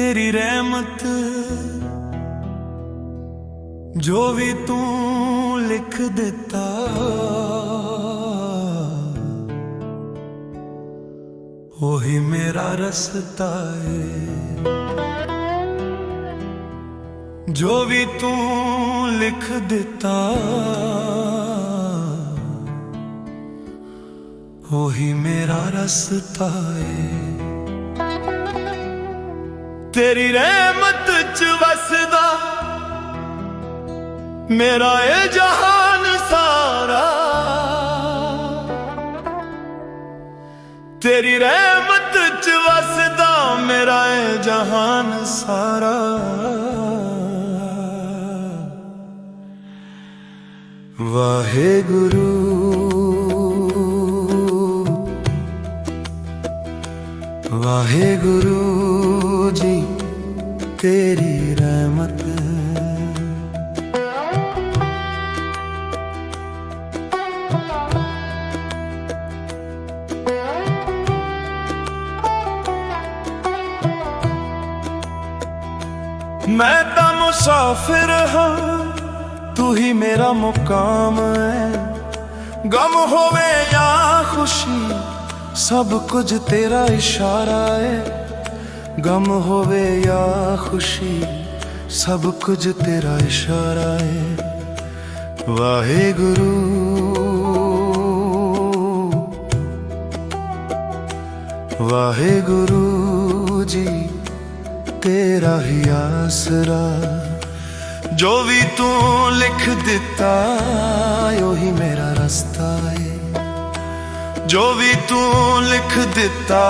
ਤੇਰੀ ਰਹਿਮਤ ਜੋ ਵੀ ਤੂੰ ਲਿਖ ਦਿੱਤਾ। ਉਹੀ ਮੇਰਾ ਰਸਤਾ ਏ। ਜੋ ਵੀ ਤੂੰ ਲਿਖ ਦਿੱਤਾ, ਉਹੀ ਮੇਰਾ ਰਸਤਾ ਏ। ਤੇਰੀ ਰਹਿਮਤ ਚ ਵਸਦਾ। ਮੇਰਾ ਇਹ ਜਹਾਨ ਸਾਰਾ। ਤੇਰੀ ਰਹਿਮਤ ਚ ਵਸਦਾ, ਮੇਰਾ ਇਹ ਜਹਾਨ ਸਾਰਾ। ਵਾਹਿਗੁਰੂ। ਤੇਰੀ ਰਹਿਮਤ। ਮੈਂ ਤਾਂ ਮੁਸਾਫਿਰ ਹਾਂ, ਤੂੰ ਹੀ ਮੇਰਾ ਮੁਕਾਮ ਹੈ। ਗਮ ਹੋਵੇ ਜਾਂ ਖੁਸ਼ੀ, ਸਭ ਕੁਝ ਤੇਰਾ ਇਸ਼ਾਰਾ ਹੈ। ਗਮ ਹੋਵੇ ਜਾਂ ਖੁਸ਼ੀ, ਸਭ ਕੁਝ ਤੇਰਾ ਇਸ਼ਾਰਾ ਹੈ ਵਾਹਿਗੁਰੂ। ਵਾਹਿਗੁਰੂ ਜੀ, ਤੇਰਾ ਹੀ ਆਸਰਾ। ਜੋ ਵੀ ਤੂੰ ਲਿਖ ਦਿੱਤਾ ਜੋ ਵੀ ਤੂੰ ਲਿਖ ਦਿੱਤਾ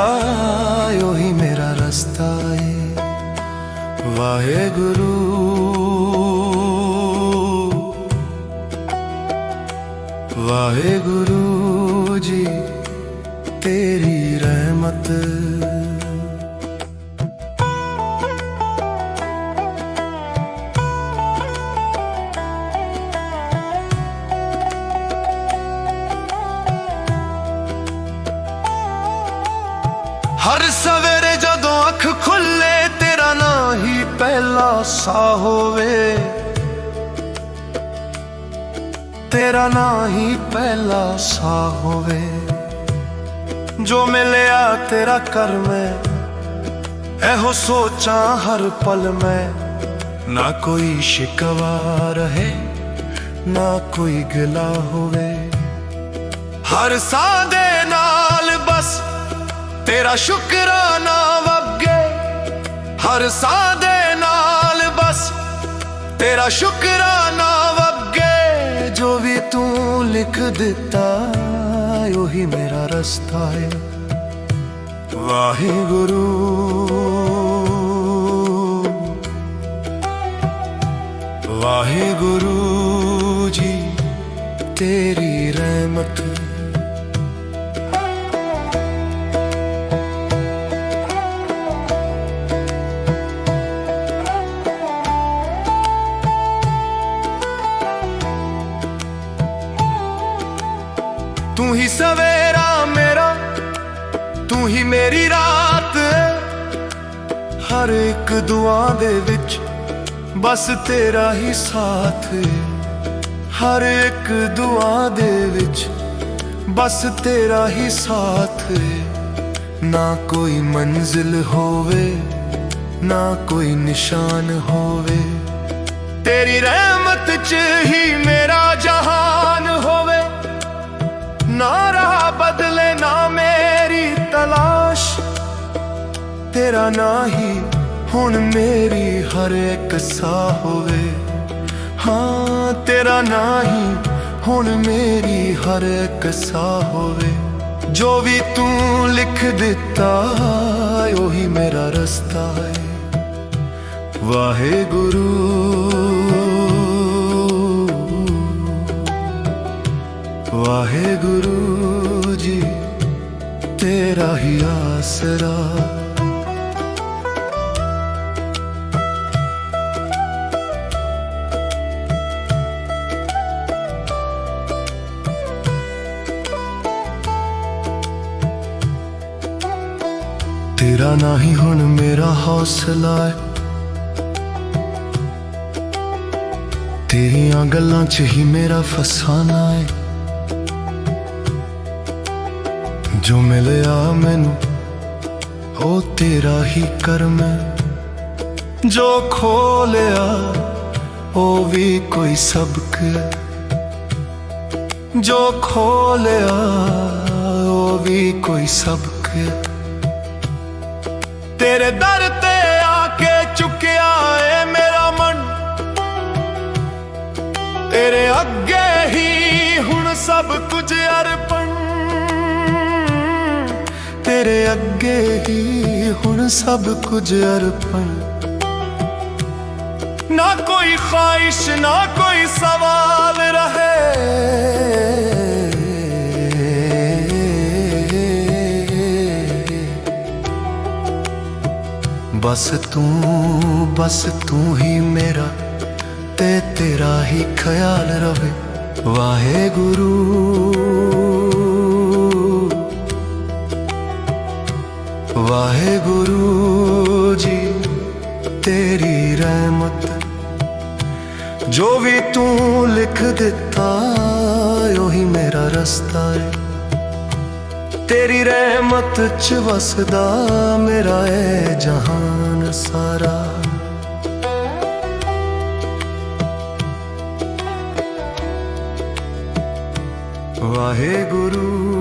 ਉਹੀ ਮੇਰਾ ਰਸਤਾ ਏ। ਵਾਹਿਗੁਰੂ। ਵਾਹਿਗੁਰੂ ਜੀ ਤੇਰੀ ਰਹਿਮਤ ਪਹਿਲਾ ਸਾ ਹੋਵੇ ਤੇਰਾ ਨਾਂ ਹੀ ਪਹਿਲਾ ਸਾ ਹੋਵੇ ਜੋ ਮਿਲਿਆ ਤੇਰਾ ਕਰ ਮੈਂ ਇਹੋ ਸੋਚਾਂ ਹਰ ਪਲ ਮੈਂ ਨਾ ਕੋਈ ਸ਼ਿਕਵਾ ਰਹੇ ਨਾ ਕੋਈ ਗਿਲਾ ਹੋਵੇ ਹਰ ਸਾਹ ਦੇ ਨਾਲ ਬਸ ਤੇਰਾ ਸ਼ੁਕਰਾਨਾ ਵੱਗੇ ਹਰ ਸਾਹ ਦੇ ਨਾਲ ਬਸ ਤੇਰਾ ਸ਼ੁਕਰਾਨਾ ਵੱਗੇ ਜੋ ਵੀ ਤੂੰ ਲਿਖ ਦਿੱਤਾ ਉਹੀ ਮੇਰਾ ਰਸਤਾ ਹੈ। ਵਾਹਿਗੁਰੂ। ਵਾਹਿਗੁਰੂ ਜੀ, ਤੇਰੀ ਰਹਿਮਤ ਤੂੰ ਹੀ ਸਵੇਰਾ ਮੇਰਾ, ਤੂੰ ਹੀ ਮੇਰੀ ਰਾਤ ਹਰ ਇੱਕ ਦੁਆ ਦੇ ਵਿੱਚ ਬਸ ਤੇਰਾ ਹੀ ਸਾਥ ਹਰ ਇੱਕ ਦੁਆ ਦੇ ਵਿੱਚ ਬਸ ਤੇਰਾ ਹੀ ਸਾਥ ਨਾ ਕੋਈ ਮੰਜ਼ਿਲ ਹੋਵੇ, ਨਾ ਕੋਈ ਨਿਸ਼ਾਨ ਹੋਵੇ। ਤੇਰੀ ਰਹਿਮਤ ਚ ਹੀ ਮੇਰਾ ਜਾ ਤੇਰਾ ਨਾ ਹੀ ਹੁਣ ਮੇਰੀ ਹਰ ਇੱਕ ਸਾਹ ਹੋਵੇ। ਹਾਂ, ਤੇਰਾ ਨਾ ਹੀ ਹੁਣ ਮੇਰੀ ਹਰ ਇੱਕ ਸਾਹ ਹੋਵੇ। ਜੋ ਵੀ ਤੂੰ ਲਿਖ ਦਿੱਤਾ, ਉਹੀ ਮੇਰਾ ਰਸਤਾ ਹੈ। ਵਾਹਿਗੁਰੂ। ਵਾਹਿਗੁਰੂ ਜੀ, ਤੇਰਾ ਹੀ ਆਸਰਾ। ਤੇਰਾ ਨਾ ਹੀ ਹੁਣ ਮੇਰਾ ਹੌਸਲਾ ਹੈ। ਤੇਰੀਆਂ ਗੱਲਾਂ 'ਚ ਹੀ ਮੇਰਾ ਫਸਾਨਾ ਹੈ। ਜੋ ਮਿਲਿਆ ਮੈਨੂੰ, ਉਹ ਤੇਰਾ ਹੀ ਕਰਮ ਹੈ। ਜੋ ਖੋਲਿਆ, ਉਹ ਵੀ ਕੋਈ ਸਬਕ ਹੈ। ਜੋ ਖੋਲਿਆ, ਉਹ ਵੀ ਕੋਈ ਸਬਕ ਹੈ। ਤੇਰੇ ਦਰ ਤੇ ਆ ਕੇ ਚੁੱਕਿਆ ਏ ਮੇਰਾ ਮਨ। ਤੇਰੇ ਅੱਗੇ ਹੀ ਹੁਣ ਸਭ ਕੁਝ ਅਰਪਣ। ਤੇਰੇ ਅੱਗੇ ਹੀ ਹੁਣ ਸਭ ਕੁਝ ਅਰਪਣ। ਨਾ ਕੋਈ ਖਾਹਿਸ਼, ਨਾ ਕੋਈ ਸਵਾਲ ਰਹੇ। ਬਸ ਤੂੰ ਬਸ ਤੂੰ ਹੀ ਮੇਰਾ ਤੇ ਤੇਰਾ ਹੀ ਖਿਆਲ ਰਵੇ। ਵਾਹਿਗੁਰੂ। ਵਾਹਿਗੁਰੂ ਜੀ, ਤੇਰੀ ਰਹਿਮਤ। ਜੋ ਵੀ ਤੂੰ ਲਿਖ ਦਿੱਤਾ, ਉਹੀ ਮੇਰਾ ਰਸਤਾ ਹੈ। ਤੇਰੀ ਰਹਿਮਤ ਚ ਵਸਦਾ ਮੇਰਾ ਏ ਜਹਾਨ ਸਾਰਾ। ਵਾਹਿਗੁਰੂ